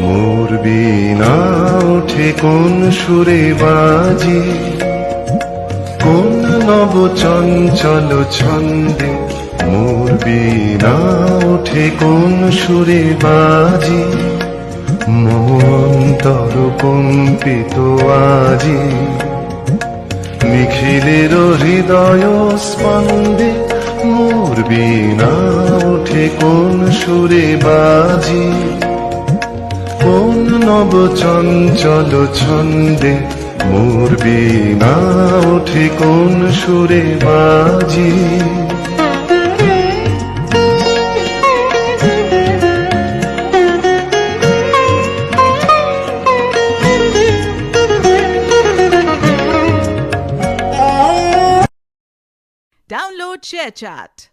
মোর বিনা ওঠে কোন সুরে বাজি, কোন নব চঞ্চল ছন্দে। মোর বিনা ওঠে কোন সুরে বাজি মন তর কম্পিত আজি নিখিলের হৃদয় স্পন্দে কোন সুরে বাজি কোন নব চঞ্চল ছন্দে মোর বীণা ওঠে কোন সুরে বাজি Download ShareChat.